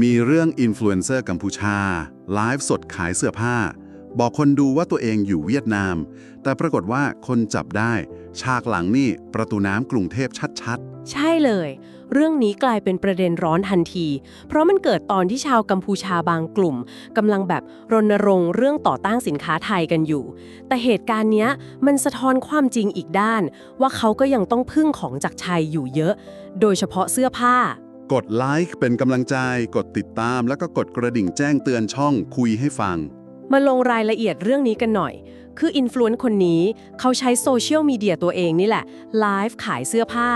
มีเรื่องอินฟลูเอนเซอร์กัมพูชา ไลฟ์สดขายเสื้อผ้า บอกคนดูว่าตัวเองอยู่เวียดนาม แต่ปรากฏว่าคนจับได้ ฉากหลังนี่ประตูน้ำกรุงเทพชัดใช่เลย เรื่องนี้กลายเป็นประเด็นร้อนทันที เพราะมันเกิดตอนที่ชาวกัมพูชาบางกลุ่มกำลังแบบรณรงค์เรื่องต่อต้านสินค้าไทยกันอยู่ แต่เหตุการณ์นี้มันสะท้อนความจริงอีกด้าน ว่าเขาก็ยังต้องพึ่งของจากไทยอยู่เยอะ โดยเฉพาะเสื้อผ้า กดไลค์เป็นกำลังใจ กดติดตาม แล้วก็กดกระดิ่งแจ้งเตือนช่องคุยให้ฟัง มาลงรายละเอียดเรื่องนี้กันหน่อย คืออินฟลูเอนซ์คนนี้เขาใช้โซเชียลมีเดียตัวเองนี่แหละ ไลฟ์ขายเสื้อผ้า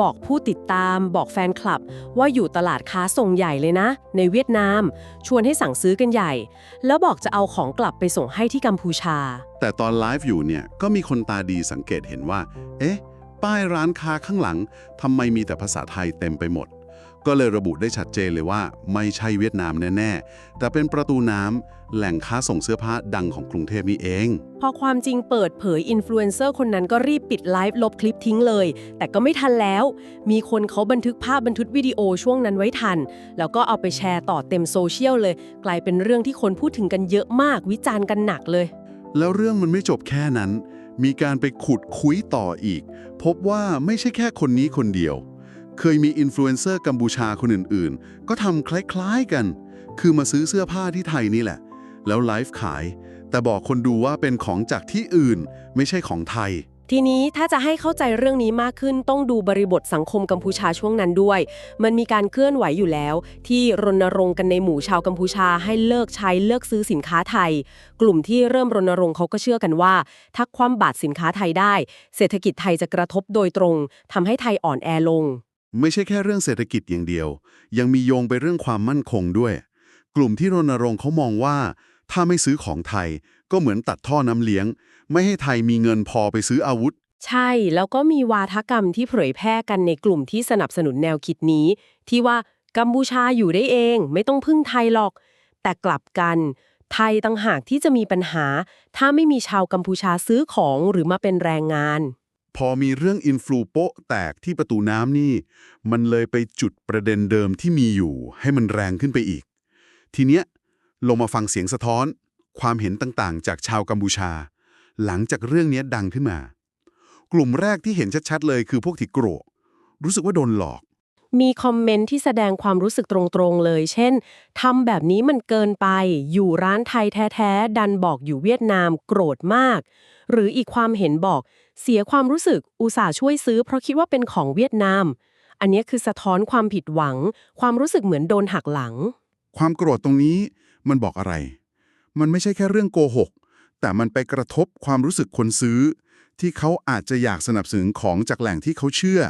บอกผู้ติดตาม บอกแฟนคลับ ว่าอยู่ตลาดค้าส่งใหญ่เลยนะ ในเวียดนาม ชวนให้สั่งซื้อกันใหญ่ แล้วบอกจะเอาของกลับไปส่งให้ที่กัมพูชา แต่ตอนไลฟ์อยู่เนี่ยก็มีคนตาดีสังเกตเห็นว่า เอ๊ะ ป้ายร้านค้าข้างหลังทำไมมีแต่ภาษาไทยเต็มไปหมด ก็เลยระบุได้ชัดเจนเลยว่า ไม่ใช่เวียดนามแน่ๆ แต่เป็นประตูน้ำแหล่งค้าส่งเสื้อผ้าดังของกรุงเทพนี่เอง พอความจริงเปิดเผยอินฟลูเอนเซอร์คนนั้นก็รีบปิดไลฟ์ลบคลิปทิ้งเลย แต่ก็ไม่ทันแล้ว มีคนเขาบันทึกภาพบันทึกวิดีโอช่วงนั้นไว้ทัน แล้วก็เอาไปแชร์ต่อเต็มโซเชียลเลย กลายเป็นเรื่องที่คนพูดถึงกันเยอะมากวิจารณ์กันหนักเลย แล้วเรื่องมันไม่จบแค่นั้น มีการไปขุดคุยต่ออีก พบว่าไม่ใช่แค่คนนี้คนเดียว เคยมีอินฟลูเอนเซอร์กัมพูชาคนอื่นๆ ก็ทำคล้ายๆกัน คือมาซื้อเสื้อผ้าที่ไทยนี่แหละ แล้วไลฟ์ขาย แต่บอกคนดูว่าเป็นของจากที่อื่น ไม่ใช่ของไทย ทีนี้ถ้าจะให้เข้าใจเรื่องนี้มากขึ้นต้องดูบริบทสังคมกัมพูชาช่วงนั้นด้วย มันมีการเคลื่อนไหวอยู่แล้ว ที่รณรงค์กันในหมู่ชาวกัมพูชาให้เลิกใช้เลิกซื้อสินค้าไทย กลุ่มที่เริ่มรณรงค์เขาก็เชื่อกันว่า ถ้าความบาดสินค้าไทยได้ เศรษฐกิจไทยจะกระทบโดยตรงทำให้ไทยอ่อนแอลง ไม่ใช่แค่เรื่องเศรษฐกิจอย่างเดียว ยังมีโยงไปเรื่องความมั่นคงด้วย กลุ่มที่รณรงค์เขามองว่า ถ้าไม่ซื้อของไทย ก็เหมือนตัดท่อน้ำเลี้ยง ไม่ให้ไทยมีเงินพอไปซื้ออาวุธ ใช่แล้วก็มีวาทกรรมที่เผยแพร่กันในกลุ่มที่สนับสนุนแนวคิดนี้ ที่ว่ากัมพูชาอยู่ได้เอง ไม่ต้องพึ่งไทยหรอก แต่กลับกันไทยต่างหากที่จะมีปัญหา ถ้าไม่มีชาวกัมพูชาซื้อของหรือมาเป็นแรงงาน พอมีเรื่องอินฟลูโปะแตกที่ประตูน้ำนี่ มันเลยไปจุดประเด็นเดิมที่มีอยู่ ให้มันแรงขึ้นไปอีก ทีเนี้ยลงมาฟังเสียงสะท้อน ความเห็นต่างๆ จากชาวกัมพูชา หลังจากเรื่องนี้ดังขึ้นมา กลุ่มแรกที่เห็นชัดๆเลยคือพวกที่โกรธรู้สึกว่าโดนหลอก มีคอมเมนต์ที่แสดงความรู้สึกตรงๆเลย เช่นทำแบบนี้มันเกินไป อยู่ร้านไทยแท้ๆ ดันบอกอยู่เวียดนามโกรธมาก หรืออีกความเห็นบอก เสียความรู้สึกอุตส่าห์ช่วยซื้อ เพราะคิดว่าเป็นของเวียดนาม อันนี้คือสะท้อนความผิดหวัง ความรู้สึกเหมือนโดนหักหลัง ความโกรธตรงนี้มันบอกอะไร มันไม่ใช่แค่เรื่องโกหกแต่มันไปกระทบความรู้สึกคนซื้อ ที่เขาอาจจะอยากสนับสนุนของจากแหล่งที่เขาเชื่อ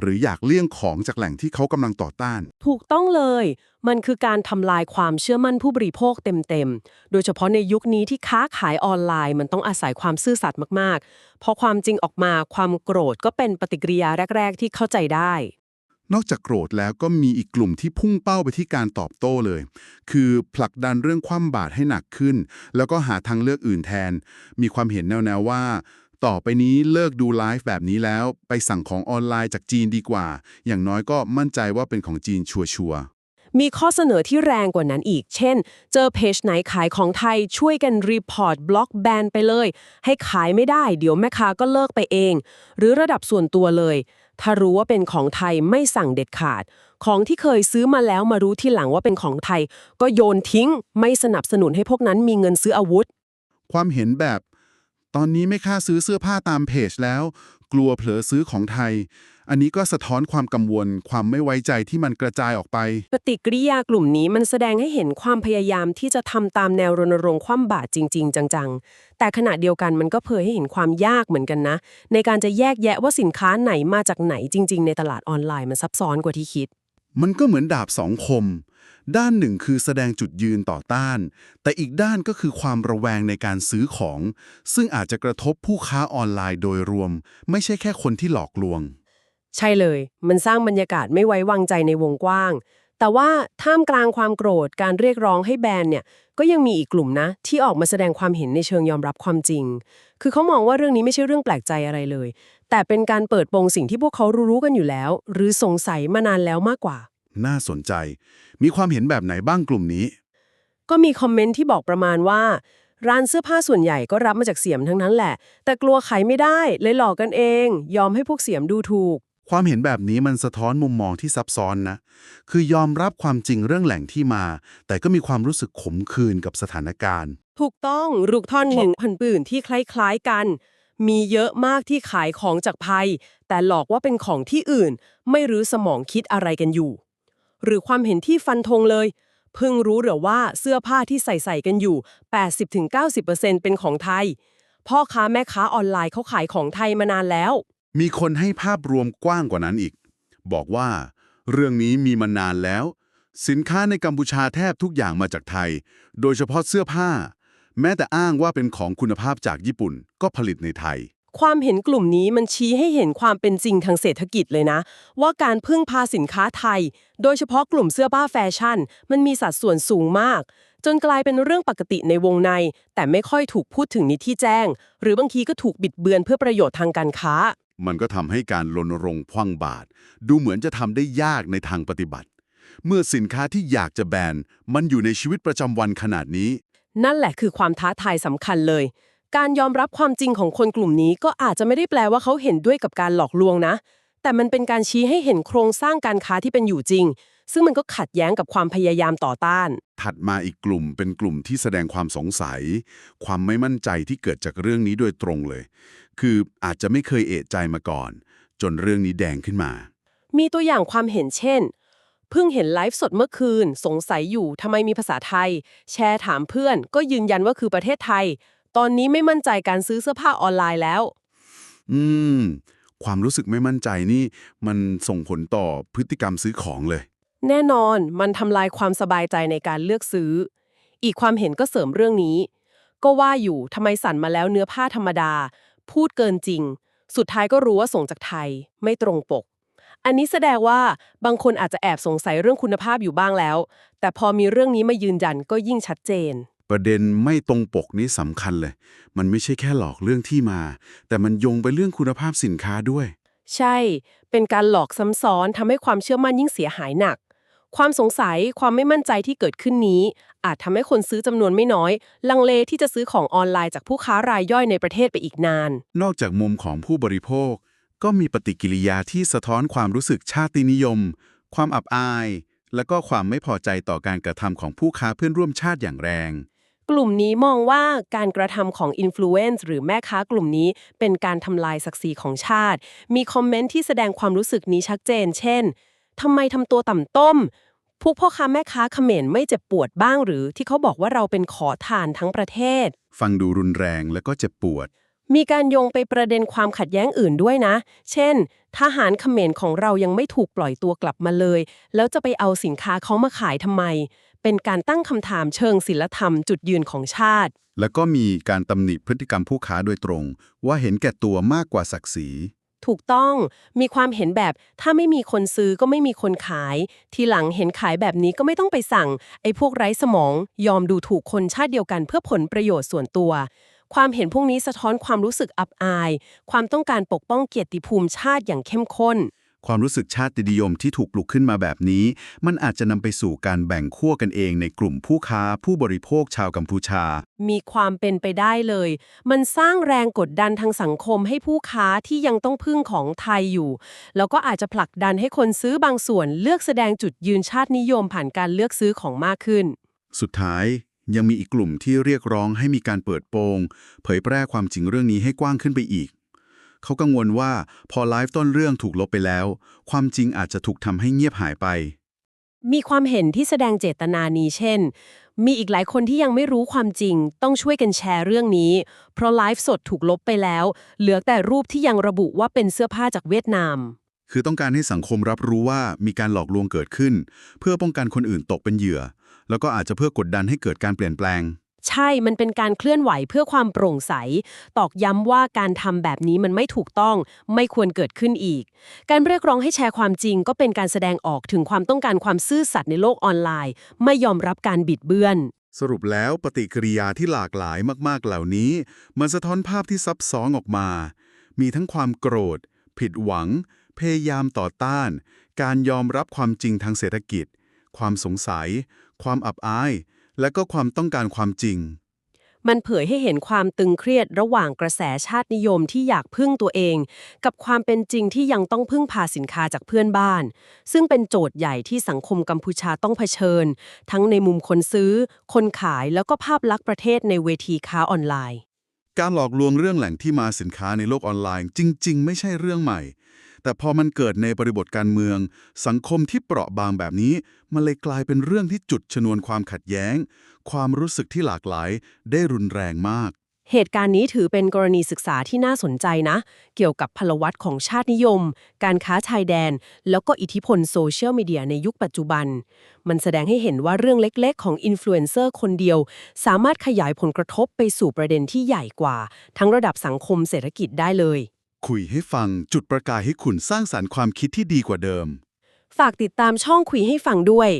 หรืออยากเลี่ยงของจากแหล่งที่เขากำลังต่อต้าน ถูกต้องเลย มันคือการทำลายความเชื่อมั่นผู้บริโภคเต็มๆ โดยเฉพาะในยุคนี้ที่ค้าขายออนไลน์ มันต้องอาศัยความซื่อสัตย์มากๆ พอความจริงออกมาความโกรธก็เป็นปฏิกิริยาแรก ๆ ที่เข้าใจได้นอกจากโกรธแล้วก็มีอีกกลุ่มที่พุ่งเป้าไปที่การตอบโต้เลย คือผลักดันเรื่องคว่ำบาตรให้หนักขึ้น แล้วก็หาทางเลือกอื่นแทน มีความเห็นแนวๆว่า ต่อไปนี้เลิกดูไลฟ์แบบนี้แล้วไปสั่งของออนไลน์จากจีนดีกว่า อย่างน้อยก็มั่นใจว่าเป็นของจีนชัวร์มีข้อเสนอที่แรงกว่านั้นอีก เช่น เจอเพจไหนขายของไทยช่วยกันรีพอร์ตบล็อกแบนไปเลย ให้ขายไม่ได้เดี๋ยวแม่ค้าก็เลิกไปเอง หรือระดับส่วนตัวเลย ถ้ารู้ว่าเป็นของไทยไม่สั่งเด็ดขาด ของที่เคยซื้อมาแล้วมารู้ที่หลังว่าเป็นของไทย ก็โยนทิ้ง ไม่สนับสนุนให้พวกนั้นมีเงินซื้ออาวุธๆความเห็นแบบ ตอนนี้ไม่ค่าซื้อเสื้อผ้าตามเพจแล้ว กลัวเผลอซื้อของไทย อันนี้ก็สะท้อนความกังวล ความไม่ไว้ใจที่มันกระจายออกไป ปฏิกิริยากลุ่มนี้มันแสดงให้เห็นความพยายามที่จะทำตามแนวรณรงค์คว่ำบาตรจริง ๆ จังๆ แต่ขณะเดียวกันมันก็เผยให้เห็นความยากเหมือนกันนะ ในการจะแยกแยะว่าสินค้าไหนมาจากไหนจริง ๆ ในตลาดออนไลน์มันซับซ้อนกว่าที่คิด มันก็เหมือนดาบสองคม ด้านหนึ่งคือแสดงจุดยืนต่อต้าน แต่อีกด้านก็คือความระแวงในการซื้อของ ซึ่งอาจจะกระทบผู้ค้าออนไลน์โดยรวม ไม่ใช่แค่คนที่หลอกลวง ใช่เลย มันสร้างบรรยากาศไม่ไว้วางใจในวงกว้าง แต่ว่าท่ามกลางความโกรธการเรียกร้องให้แบนเนี่ยก็ยังมีอีกกลุ่มนะ ที่ออกมาแสดงความเห็นในเชิงยอมรับความจริง คือเขามองว่าเรื่องนี้ไม่ใช่เรื่องแปลกใจอะไรเลย แต่เป็นการเปิดโปงสิ่งที่พวกเขารู้ๆกันอยู่แล้ว หรือสงสัยมานานแล้วมากกว่า น่าสนใจ มีความเห็นแบบไหนบ้างกลุ่มนี้ ก็มีคอมเมนต์ที่บอกประมาณว่า ร้านเสื้อผ้าส่วนใหญ่ก็รับมาจากเสียมทั้งนั้นแหละ แต่กลัวขายไม่ได้ เลยหลอกกันเอง ยอมให้พวกเสียมดูถูก ความเห็นแบบนี้มันสะท้อนมุมมองที่ซับซ้อนนะ คือยอมรับความจริงเรื่องแหล่งที่มา แต่ก็มีความรู้สึกขมขื่นกับสถานการณ์ ถูกต้องลูกท่อนหนึ่งพันปืนที่คล้าย ๆกัน มีเยอะมากที่ขายของจากภัย แต่หลอกว่าเป็นของที่อื่น ไม่รู้สมองคิดอะไรกันอยู่ หรือความเห็นที่ฟันธงเลย เพิ่งรู้หรือว่าเสื้อผ้าที่ใส่ใส่กันอยู่ 80-90%เป็นของไทย พ่อค้าแม่ค้าออนไลน์เขาขายของไทยมานานแล้ว มีคนให้ภาพรวมกว้างกว่านั้นอีก บอกว่า เรื่องนี้มีมานานแล้ว สินค้าในกัมพูชาแทบทุกอย่างมาจากไทย โดยเฉพาะเสื้อผ้า แม้แต่อ้างว่าเป็นของคุณภาพจากญี่ปุ่นก็ผลิตในไทย ความเห็นกลุ่มนี้มันชี้ให้เห็นความเป็นจริงทางเศรษฐกิจเลยนะ ว่าการพึ่งพาสินค้าไทย โดยเฉพาะกลุ่มเสื้อผ้าแฟชั่น มันมีสัดส่วนสูงมาก จนกลายเป็นเรื่องปกติในวงใน แต่ไม่ค่อยถูกพูดถึงในที่แจ้ง หรือบางทีก็ถูกบิดเบือนเพื่อประโยชน์ทางการค้า มันก็ทำให้การรณรงค์พว่างบาตรดูเหมือนจะทำได้ยากในทางปฏิบัติ เมื่อสินค้าที่อยากจะแบนมันอยู่ในชีวิตประจำวันขนาดนี้ นั่นแหละคือความท้าทายสำคัญเลย การยอมรับความจริงของคนกลุ่มนี้ก็อาจจะไม่ได้แปลว่าเขาเห็นด้วยกับการหลอกลวงนะ แต่มันเป็นการชี้ให้เห็นโครงสร้างการค้าที่เป็นอยู่จริง ซึ่งมันก็ขัดแย้งกับความพยายามต่อต้าน ถัดมาอีกกลุ่มเป็นกลุ่มที่แสดงความสงสัย ความไม่มั่นใจที่เกิดจากเรื่องนี้โดยตรงเลย คืออาจจะไม่เคยเอะใจมาก่อน จนเรื่องนี้แดงขึ้นมา มีตัวอย่างความเห็นเช่นเพิ่งเห็นไลฟ์สดเมื่อคืน สงสัยอยู่ทำไมมีภาษาไทย แชร์ถามเพื่อน ก็ยืนยันว่าคือประเทศไทย ตอนนี้ไม่มั่นใจการซื้อเสื้อผ้าออนไลน์แล้ว อืม ความรู้สึกไม่มั่นใจนี่ มันส่งผลต่อพฤติกรรมซื้อของเลย แน่นอนมันทำลายความสบายใจในการเลือกซื้อ อีกความเห็นก็เสริมเรื่องนี้ ก็ว่าอยู่ทำไมสั่นมาแล้วเนื้อผ้าธรรมดา พูดเกินจริง สุดท้ายก็รู้ว่าส่งจากไทย ไม่ตรงปก อันนี้แสดงว่าบางคนอาจจะแอบสงสัยเรื่องคุณภาพอยู่บ้างแล้ว แต่พอมีเรื่องนี้มายืนยันก็ยิ่งชัดเจน ประเด็นไม่ตรงปกนี้สำคัญเลย มันไม่ใช่แค่หลอกเรื่องที่มา แต่มันโยงไปเรื่องคุณภาพสินค้าด้วย ใช่ เป็นการหลอกซ้ำซ้อนทำให้ความเชื่อมั่นยิ่งเสียหายหนัก ความสงสัยความไม่มั่นใจที่เกิดขึ้นนี้ อาจทำให้คนซื้อจำนวนไม่น้อย ลังเลที่จะซื้อของออนไลน์จากผู้ค้ารายย่อยในประเทศไปอีกนาน นอกจากมุมของผู้บริโภค ก็มีปฏิกิริยาที่สะท้อนความรู้สึกชาตินิยม ความอับอาย และก็ความไม่พอใจต่อการกระทำของผู้ค้าเพื่อนร่วมชาติอย่างแรง กลุ่มนี้มองว่าการกระทำของอินฟลูเอนซ์หรือแม่ค้ากลุ่มนี้เป็นการทำลายศักดิ์ศรีของชาติ มีคอมเมนต์ที่แสดงความรู้สึกนี้ชัดเจน เช่นทำไมทำตัวต่ำต้ม พวกพ่อค้าแม่ค้าเขมรไม่เจ็บปวดบ้างหรือที่เขาบอกว่าเราเป็นขอทานทั้งประเทศ ฟังดูรุนแรงและก็เจ็บปวด มีการโยงไปประเด็นความขัดแย้งอื่นด้วยนะ เช่น ทหารเขมรของเรายังไม่ถูกปล่อยตัวกลับมาเลย แล้วจะไปเอาสินค้าเขามาขายทำไม เป็นการตั้งคำถามเชิงศิลธรรมจุดยืนของชาติ แล้วก็มีการตำหนิพฤติกรรมผู้ค้าโดยตรง ว่าเห็นแก่ตัวมากกว่าศักดิ์ศรี ถูกต้อง มีความเห็นแบบถ้าไม่มีคนซื้อก็ไม่มีคนขาย ทีหลังเห็นขายแบบนี้ก็ไม่ต้องไปสั่ง ไอ้พวกไร้สมอง ยอมดูถูกคนชาติเดียวกันเพื่อผลประโยชน์ส่วนตัว ความเห็นพวกนี้สะท้อนความรู้สึกอับอาย ความต้องการปกป้องเกียรติภูมิชาติอย่างเข้มข้น ความรู้สึกชาตินิยมที่ถูกปลุกขึ้นมาแบบนี้ มันอาจจะนำไปสู่การแบ่งขั้วกันเองในกลุ่มผู้ค้าผู้บริโภคชาวกัมพูชา มีความเป็นไปได้เลย มันสร้างแรงกดดันทางสังคมให้ผู้ค้าที่ยังต้องพึ่งของไทยอยู่ แล้วก็อาจจะผลักดันให้คนซื้อบางส่วนเลือกแสดงจุดยืนชาตินิยมผ่านการเลือกซื้อของมากขึ้น สุดท้าย ยังมีอีกกลุ่มที่เรียกร้องให้มีการเปิดโปง เผยแพร่ความจริงเรื่องนี้ให้กว้างขึ้นไปอีก เขากังวลว่าพอไลฟ์ต้นเรื่องถูกลบไปแล้ว ความจริงอาจจะถูกทำให้เงียบหายไป มีความเห็นที่แสดงเจตนานี้เช่น มีอีกหลายคนที่ยังไม่รู้ความจริง ต้องช่วยกันแชร์เรื่องนี้ เพราะไลฟ์สดถูกลบไปแล้ว เหลือแต่รูปที่ยังระบุว่าเป็นเสื้อผ้าจากเวียดนาม คือต้องการให้สังคมรับรู้ว่ามีการหลอกลวงเกิดขึ้น เพื่อป้องกันคนอื่นตกเป็นเหยื่อ แล้วก็อาจจะเพื่อกดดันให้เกิดการเปลี่ยนแปลง ใช่ มันเป็นการเคลื่อนไหวเพื่อความโปร่งใส ตอกย้ำว่าการทำแบบนี้มันไม่ถูกต้อง ไม่ควรเกิดขึ้นอีก การเรียกร้องให้แชร์ความจริง ก็เป็นการแสดงออกถึงความต้องการความซื่อสัตย์ในโลกออนไลน์ ไม่ยอมรับการบิดเบือนสรุปแล้วปฏิกิริยาที่หลากหลายมากๆเหล่านี้ มันสะท้อนภาพที่ซับซ้อนออกมา มีทั้งความโกรธ ผิดหวัง พยายามต่อต้าน การยอมรับความจริงทางเศรษฐกิจ ความสงสัย ความอับอาย และก็ความต้องการความจริง มันเผยให้เห็นความตึงเครียดระหว่างกระแสชาตินิยมที่อยากพึ่งตัวเอง กับความเป็นจริงที่ยังต้องพึ่งพาสินค้าจากเพื่อนบ้าน ซึ่งเป็นโจทย์ใหญ่ที่สังคมกัมพูชาต้องเผชิญ ทั้งในมุมคนซื้อ คนขายแล้วก็ภาพลักษณ์ประเทศในเวทีค้าออนไลน์การหลอกลวงเรื่องแหล่งที่มาสินค้าในโลกออนไลน์จริง ๆ ไม่ใช่เรื่องใหม่ แต่พอมันเกิดในบริบทการเมือง สังคมที่เปราะบางแบบนี้ มันเลยกลายเป็นเรื่องที่จุดชนวนความขัดแย้ง ความรู้สึกที่หลากหลาย ได้รุนแรงมาก เหตุการณ์นี้ถือเป็นกรณีศึกษาที่น่าสนใจนะ เกี่ยวกับพลวัตของชาตินิยม การค้าชายแดน แล้วก็อิทธิพลโซเชียลมีเดียในยุคปัจจุบัน มันแสดงให้เห็นว่าเรื่องเล็กๆ ของอินฟลูเอนเซอร์คนเดียว สามารถขยายผลกระทบไปสู่ประเด็นที่ใหญ่กว่า ทั้งระดับสังคมเศรษฐกิจได้เลย คุยให้ฟังจุดประกายให้คุณสร้างสารรค์ความคิดที่ดีกว่าเดิม ฝากติดตามช่องคุยให้ฟังด้วย